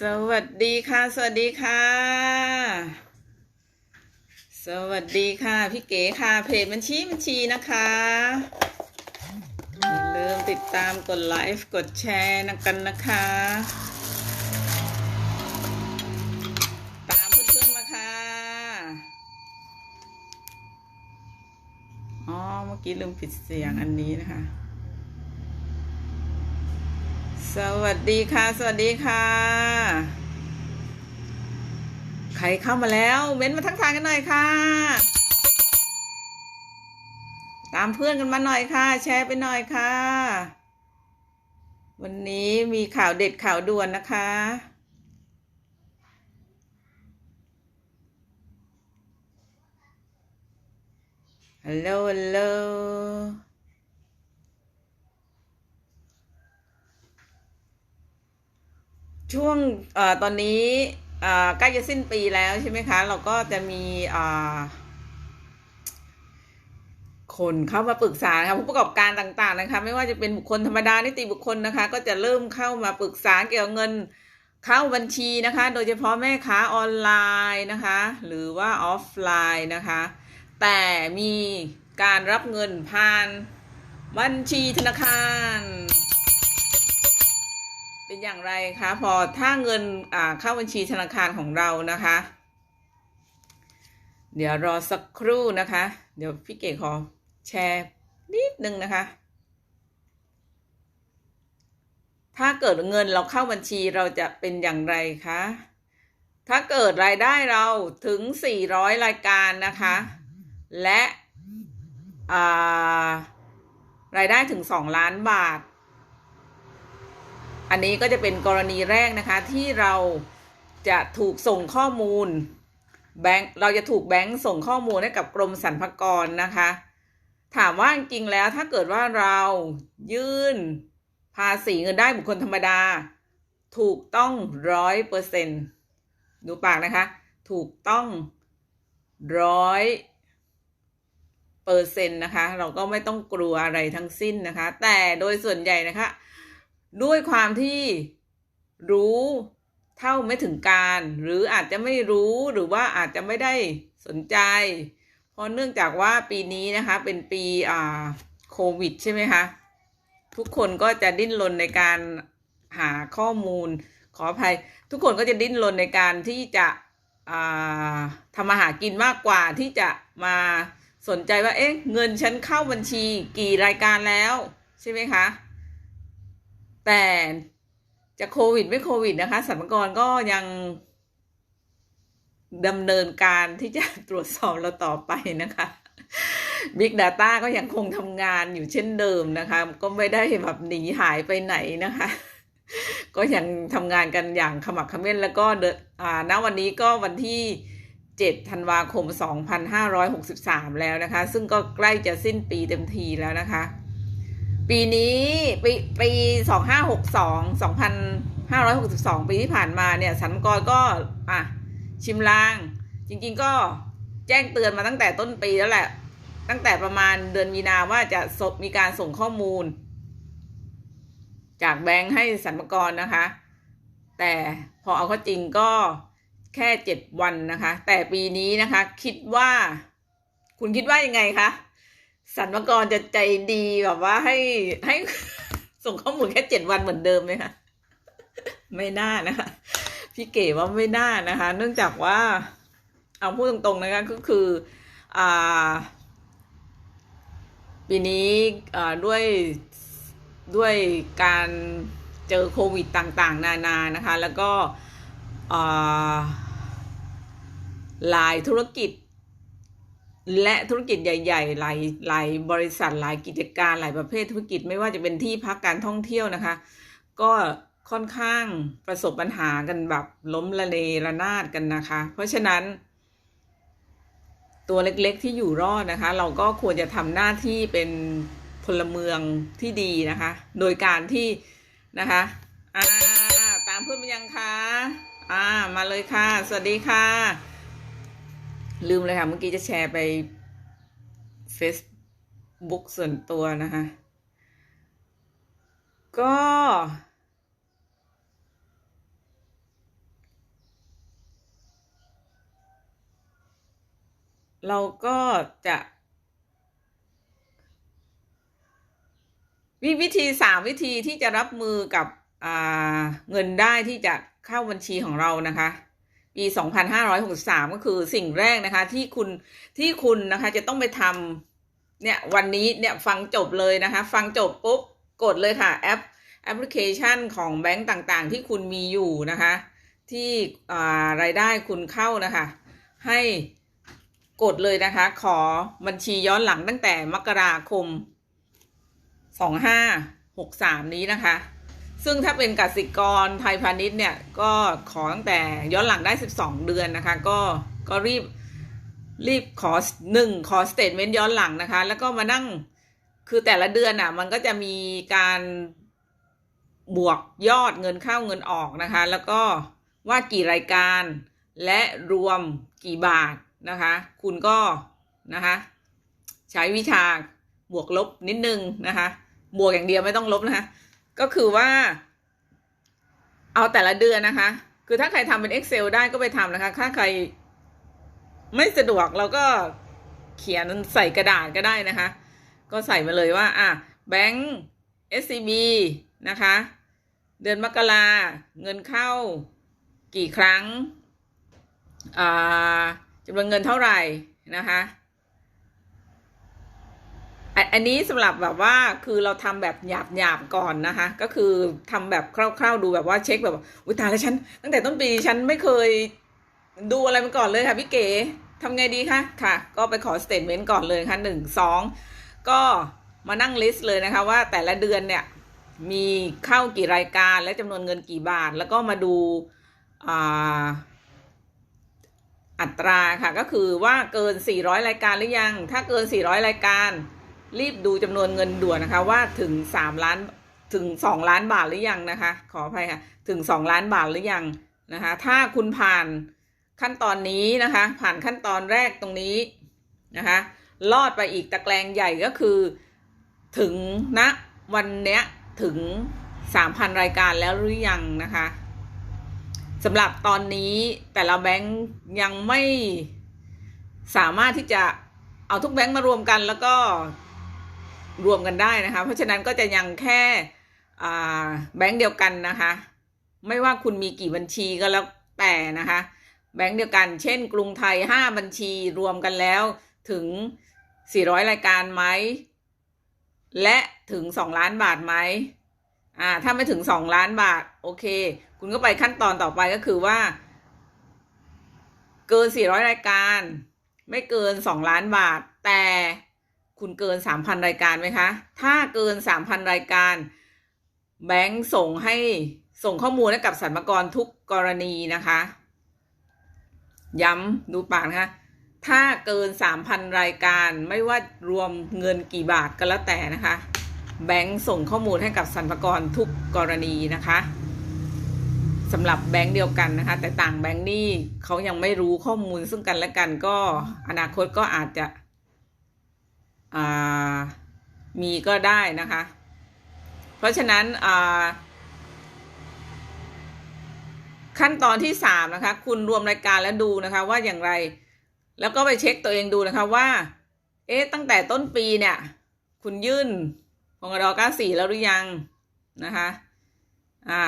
สวัสดีค่ะ สวัสดีค่ะ สวัสดีค่ะ พี่เก๋ค่ะเพจบัญชีบัญชีนะคะอย่าลืมติดตามกดไลฟ์กดแชร์นะกันนะคะ ตามเพื่อนๆมาค่ะ อ๋อ เมื่อกี้ลืมปิดเสียงอันนี้นะคะ สวัสดีค่ะ สวัสดีค่ะ ใครเข้ามาแล้วเม้นมาทักทายกันหน่อยค่ะ ตามเพื่อนกันมาหน่อยค่ะ แชร์ไปหน่อยค่ะ วันนี้มีข่าวเด็ดข่าวด่วนนะคะ ฮัลโหลฮัลโหล ช่วงอตอนนี้ใกล้จะสิ้นปีแล้วใช่ไหมคะ เราก็จะมีคนเข้ามาปรึกษานะคะผู้ประกอบการต่างๆนะคะ ไม่ว่าจะเป็นบุคคลธรรมดานิติบุคคลนะคะ ก็จะเริ่มเข้ามาปรึกษาเกี่ยวกับเงินเข้าบัญชีนะคะ โดยเฉพาะแม่ค้าออนไลน์นะคะ หรือว่าออฟไลน์นะคะ แต่มีการรับเงินผ่านบัญชีธนาคาร เป็นอย่างไรคะพอถ้าเงินเข้าบัญชีธนาคารของเรานะคะ เดี๋ยวรอสักครู่นะคะ เดี๋ยวพี่เก๋ขอแชร์นิดนึงนะคะ ถ้าเกิดเงินเราเข้าบัญชีเราจะเป็นอย่างไรคะถ้าเกิดรายได้เราถึง 400 รายการนะคะ และารายได้ถึง 2 ล้านบาท อันนี้ก็จะเป็นกรณีแรกนะคะที่เราจะถูกส่งข้อมูลแบงค์เราจะถูกแบงค์ส่งข้อมูลให้กับกรมสรรพากรนะคะ ถามว่าจริงแล้วถ้าเกิดว่าเรายื่นภาษีเงินได้บุคคลธรรมดา ถูกต้องร้อยเปอร์เซ็นดูปากนะคะ ถูกต้องร้อยเปอร์เซ็นต์นะคะ เราก็ไม่ต้องกลัวอะไรทั้งสิ้นนะคะ แต่โดยส่วนใหญ่นะคะ ด้วยความที่รู้เท่าไม่ถึงการ หรืออาจจะไม่รู้หรือว่าอาจจะไม่ได้สนใจ เพราะเนื่องจากว่าปีนี้นะคะเป็นปีอ่าโควิดใช่ไหมคะ ทุกคนก็จะดิ้นรนในการหาข้อมูล ขออภัย ทุกคนก็จะดิ้นรนในการที่จะทำมาหากินมากกว่าที่จะมาสนใจว่าเอ๊ะเงินฉันเข้าบัญชีกี่รายการแล้ว ใช่ไหมคะ แต่จะโควิดไม่โควิดนะคะสรรพากรก็ยังดำเนินการที่จะตรวจสอบเราต่อไปนะคะ Big Data ก็ยังคงทำงานอยู่เช่นเดิมนะคะ ก็ไม่ได้แบบหนีหายไปไหนนะคะ ก็ยังทำงานกันอย่างขมักขม้นแล้วก็เดอ่าณวันนี้ก็วันที่7ธันวาคม 2563 แล้วนะคะ ซึ่งก็ใกล้จะสิ้นปีเต็มทีแล้วนะคะ ปีนี้ปีปีสองห้าหกสองสองพันห้าร้อยหกสิบสองปีที่ผ่านมาเนี่ยสรรกรก็อะชิมลาง จริง ๆ ก็แจ้งเตือนมาตั้งแต่ต้นปีแล้วแหละ ตั้งแต่ประมาณเดือนมีนาว่าจะสมีการส่งข้อมูล จากแบงค์ให้สรรพกรนะคะ แต่พอเอาเข้าจริงก็แค่เจ็ดวันนะคะ แต่ปีนี้นะคะ คิดว่า คุณคิดว่ายังไงคะ สรรพากรจะใจดีแบบว่าให้ให้ส่งข้อมูลแค่เจ็ดวันเหมือนเดิมไหมคะไม่น่านะคะพี่เก๋ว่าไม่น่านะคะ เนื่องจากว่า เอาพูดตรงๆนะคะก็คืออ่าปีนี้ด้วยด้วยการเจอโควิดต่างๆ นานานะคะ แล้วก็หลายธุรกิจ และธุรกิจใหญ่ๆ หลายหลายบริษัทหลายกิจการหลายประเภทธุรกิจไม่ว่าจะเป็นที่พักการท่องเที่ยวนะคะ ก็ค่อนข้างประสบปัญหากันแบบล้มละเลระนาดกันนะคะ เพราะฉะนั้น ตัวเล็กๆที่อยู่รอดนะคะ เราก็ควรจะทำหน้าที่เป็นพลเมืองที่ดีนะคะ โดยการที่นะคะอ่าตามเพื่อนมายังคะอ่ามาเลยค่ะ สวัสดีค่ะ ลืมเลยค่ะ เมื่อกี้จะแชร์ไป Facebook ส่วนตัวนะคะ ก็ เราก็จะวิวิธีสามวิธีที่จะรับมือกับเงินได้ที่จะเข้าบัญชีของเรานะคะ ปี 2563 ก็คือสิ่งแรกนะคะ ที่คุณที่คุณนะคะจะต้องไปทำเนี่ยวันนี้เนี่ยฟังจบเลยนะคะ ฟังจบปุ๊บกดเลยค่ะแอปแอปพลิเคชันของแบงก์ต่างๆ ที่คุณมีอยู่นะคะ ที่รายได้คุณเข้านะคะ ให้กดเลยนะคะ ขอบัญชีย้อนหลังตั้งแต่มกราคมสองห้าหกสามนี้นะคะ ซึ่งถ้าเป็นกสิกรไทยพาณิชย์เนี่ยก็ขอตั้งแต่ย้อนหลังได้สิบสองเดือนนะคะ ก็ก็รีบรีบขอหนึ่งขอสเตทเมนต์ย้อนหลังนะคะ แล้วก็มานั่งคือแต่ละเดือนอะ มันก็จะมีการบวกยอดเงินเข้าเงินออกนะคะ แล้วก็ว่ากี่รายการและรวมกี่บาทนะคะ คุณก็นะคะใช้วิชาบวกลบนิดนึงนะคะ บวกอย่างเดียวไม่ต้องลบนะคะ ก็คือว่า เอาแต่ละเดือนนะคะ คือถ้าใครทำเป็น Excel ได้ก็ไปทำนะคะ ถ้าใครไม่สะดวกเราก็เขียนใส่กระดาษก็ได้นะคะ ก็ใส่มาเลยว่า อะแบงก์ SCB นะคะ เดือนมกราเงินเข้ากี่ครั้งอ่าจำนวนเงินเท่าไหร่นะคะ อันนี้สำหรับแบบว่าคือเราทำแบบหยาบหยาบๆก่อนนะคะ ก็คือทำแบบคร่าวๆดูแบบว่าเช็คแบบอุ้ยตายแล้วฉัน ตั้งแต่ต้นปีฉันไม่เคยดูอะไรมาก่อนเลยค่ะพี่เก๋ทำไงดีคะค่ะ ก็ไปขอสเตทเมนต์ก่อนเลยค่ะหนึ่งสองก็มานั่งลิสต์เลยนะคะว่าแต่ละเดือนเนี่ยมีเข้ากี่รายการและจำนวนเงินกี่บาท แล้วก็มาดูอ่าอัตราค่ะก็คือว่าเกิน 400 รายการหรือยัง ถ้าเกิน 400 รายการ รีบดูจำนวนเงินด่วนนะคะ ว่าถึง3ล้านถึง2ล้านบาทหรือยังนะคะ ขออภัยค่ะ ถึง2ล้านบาทหรือยังนะคะ ถ้าคุณผ่านขั้นตอนนี้นะคะ ผ่านขั้นตอนแรกตรงนี้นะคะลอดไปอีกตะแกรงใหญ่ก็คือถึงณนะวันเนี้ยถึง 3,000 รายการแล้วหรือยังนะคะสำหรับตอนนี้แต่ละแบงก์ยังไม่สามารถที่จะเอาทุกแบงก์มารวมกันแล้วก็ รวมกันได้นะคะ เพราะฉะนั้นก็จะยังแค่แบงก์เดียวกันนะคะ ไม่ว่าคุณมีกี่บัญชีก็แล้วแต่นะคะ แบงก์เดียวกัน เช่น กรุงไทยห้าบัญชีรวมกันแล้วถึง 400 รายการไหม และถึง 2 ล้านบาทไหมอ่าถ้าไม่ถึง 2 ล้านบาท โอเค คุณก็ไปขั้นตอนต่อไปก็คือว่า เกิน 400 รายการ ไม่เกิน 2 ล้านบาท แต่ คุณเกิน3,000รายการไหมคะ ถ้าเกิน3,000รายการ แบงก์ส่งให้ส่งข้อมูลให้กับสรรพากรทุกกรณีนะคะ ย้ำดูปากนะคะถ้าเกิน3,000รายการไม่ว่ารวมเงินกี่บาทก็แล้วแต่นะคะ แบงก์ส่งข้อมูลให้กับสรรพากรทุกกรณีนะคะสำหรับแบงก์เดียวกันนะคะ แต่ต่างแบงก์นี่เขายังไม่รู้ข้อมูลซึ่งกันและกันก็อนาคตก็อาจจะ มีก็ได้นะคะ เพราะฉะนั้นขั้นตอนที่สามนะคะ คุณรวมรายการแล้วดูนะคะว่าอย่างไร แล้วก็ไปเช็คตัวเองดูนะคะว่า เอ๊ะตั้งแต่ต้นปีเนี่ย คุณยื่นพงด94 แล้วหรือยังนะคะ อ่า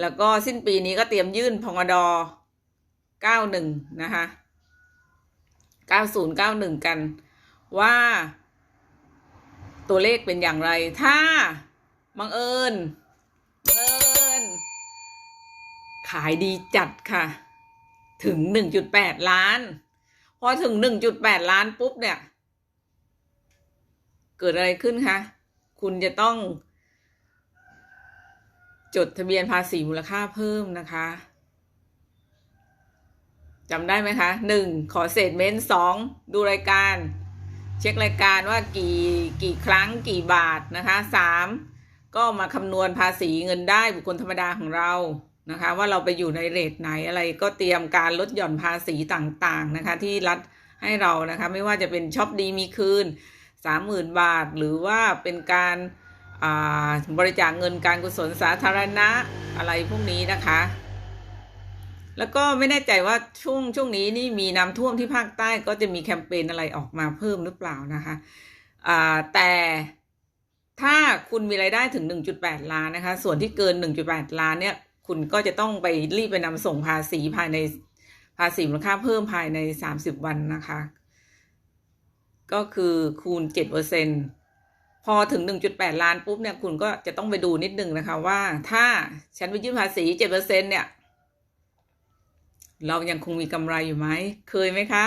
แล้วก็สิ้นปีนี้ก็เตรียมยื่นพงดอ91 นะคะ 9091 กันว่า ตัวเลขเป็นอย่างไร ถ้าบังเอิญบังเอิญขายดีจัดค่ะ ถึง 1.8 ล้าน พอถึง 1.8 ล้านปุ๊บเนี่ย เกิดอะไรขึ้นคะ คุณจะต้อง จดทะเบียนภาษีมูลค่าเพิ่มนะคะจำได้ไหมคะหนึ่งขอเศษเม้นสองดูรายการ เช็ครายการว่ากี่กี่ครั้งกี่บาทนะคะสามก็มาคำนวณภาษีเงินได้บุคคลธรรมดาของเรานะคะ ว่าเราไปอยู่ในเรทไหนอะไรก็เตรียมการลดหย่อนภาษีต่างๆนะคะ ที่รัฐให้เรานะคะ ไม่ว่าจะเป็นช็อปดีมีคืนสามหมื่นบาท หรือว่าเป็นการบริจาคเงินการกุศลสาธารณะอะไรพวกนี้นะคะ แล้วก็ไม่แน่ใจว่าช่วงช่วงนี้นี่มีน้ำท่วมที่ภาคใต้ก็จะมีแคมเปญอะไรออกมาเพิ่มหรือเปล่านะคะอ่าแต่ถ้าคุณมีรายได้ถึง 1.8 ล้านนะคะ ส่วนที่เกิน 1.8 ล้านเนี่ย คุณก็จะต้องไปรีบไปนำส่งภาษีภายในภาษีมูลค่าเพิ่มภายใน 30 วันนะคะ ก็คือคูณ 7%พอถึง 1.8 ล้านปุ๊บเนี่ย คุณก็จะต้องไปดูนิดนึงนะคะว่าถ้าฉันไปยื่นภาษี 7%เนี่ย เรายังคงมีกำไรอยู่ไหม เคยไหมคะ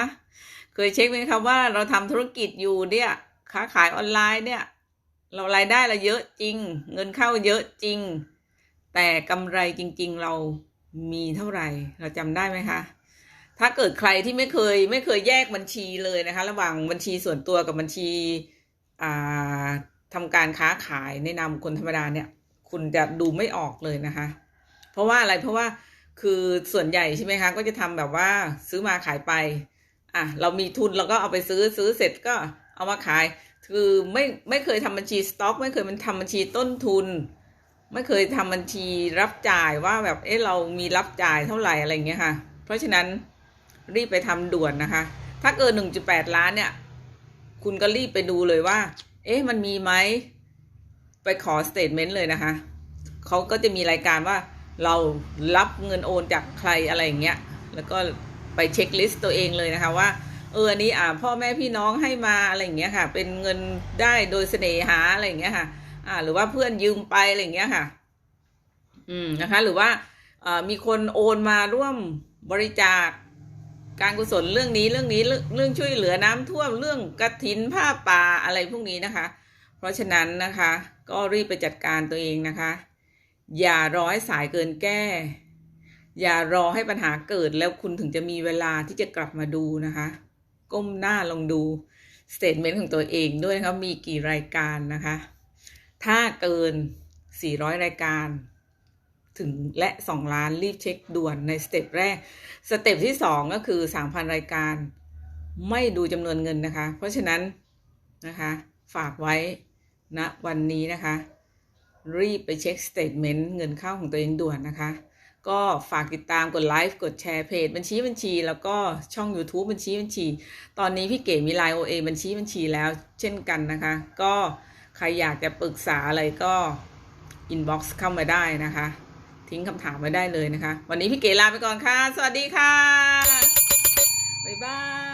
เคยเช็คไหมคะว่าเราทำธุรกิจอยู่เนี่ย ค้าขายออนไลน์เนี่ย เรารายได้เราเยอะจริง เงินเข้าเยอะจริง แต่กำไรจริง ๆ เรามีเท่าไหร่ เราจำได้ไหมคะถ้าเกิดใครที่ไม่เคยไม่เคยแยกบัญชีเลยนะคะ ระหว่างบัญชีส่วนตัวกับบัญชีอ่าทำการค้าขายในนามคนธรรมดาเนี่ย คุณจะดูไม่ออกเลยนะคะ เพราะว่าอะไรเพราะว่า คือส่วนใหญ่ใช่ไหมคะ ก็จะทำแบบว่าซื้อมาขายไป อะเรามีทุนเราก็เอาไปซื้อซื้อเสร็จก็เอามาขาย คือไม่ไม่เคยทำบัญชีสต็อก ไม่เคยมันทำบัญชีต้นทุน ไม่เคยทำบัญชีรับจ่ายว่าแบบเอ๊ะเรามีรับจ่ายเท่าไหร่อะไรเงี้ยค่ะ เพราะฉะนั้นรีบไปทำด่วนนะคะ ถ้าเกิน 1.8 ล้านเนี่ย คุณก็รีบไปดูเลยว่า เอ๊ะมันมีไหมไปขอสเตทเมนต์เลยนะคะเขาก็จะมีรายการว่า เรารับเงินโอนจากใครอะไรอย่างเงี้ย แล้วก็ไปเช็คลิสต์ตัวเองเลยนะคะว่า เอออันนี้อ่าพ่อแม่พี่น้องให้มาอะไรอย่างเงี้ยค่ะ เป็นเงินได้โดยเสน่หาอะไรอย่างเงี้ยค่ะ อ่า หรือว่าเพื่อนยืมไปอะไรอย่างเงี้ยค่ะ อืมนะคะ หรือว่าเอ่อมีคนโอนมาร่วมบริจาคการกุศลเรื่องนี้เรื่องนี้เรื่องเรื่องช่วยเหลือน้ำท่วมเรื่องกระถินผ้าป่าอะไรพวกนี้นะคะ เพราะฉะนั้นนะคะ ก็รีบไปจัดการตัวเองนะคะ อย่ารอให้สายเกินแก้ อย่ารอให้ปัญหาเกิดแล้วคุณถึงจะมีเวลาที่จะกลับมาดูนะคะ ก้มหน้าลองดูสเตทเมนต์ของตัวเองด้วยนะคะมีกี่รายการนะคะ ถ้าเกิน 400 รายการ ถึงและ 2 ล้านรีบเช็คด่วนในสเต็ปแรก สเต็ปที่ 2 ก็คือ 3,000 รายการ ไม่ดูจำนวนเงินนะคะ เพราะฉะนั้นนะคะ ฝากไว้ณนะวันนี้นะคะ รีบไปเช็คสเตทเมนต์เงินเข้าของตัวเองด่วนนะคะ ก็ฝากติดตามกดไลฟ์กดแชร์เพจบัญชีบัญชี แล้วก็ช่อง YouTube บัญชีบัญชี ตอนนี้พี่เก๋มีไลน์ OA บัญชีบัญชีแล้วเช่นกันนะคะ ก็ใครอยากจะปรึกษาอะไรก็อินบ็อกซ์เข้ามาได้นะคะ ทิ้งคำถามไว้ได้เลยนะคะ วันนี้พี่เก๋ลาไปก่อนค่ะ สวัสดีค่ะ บ๊ายบาย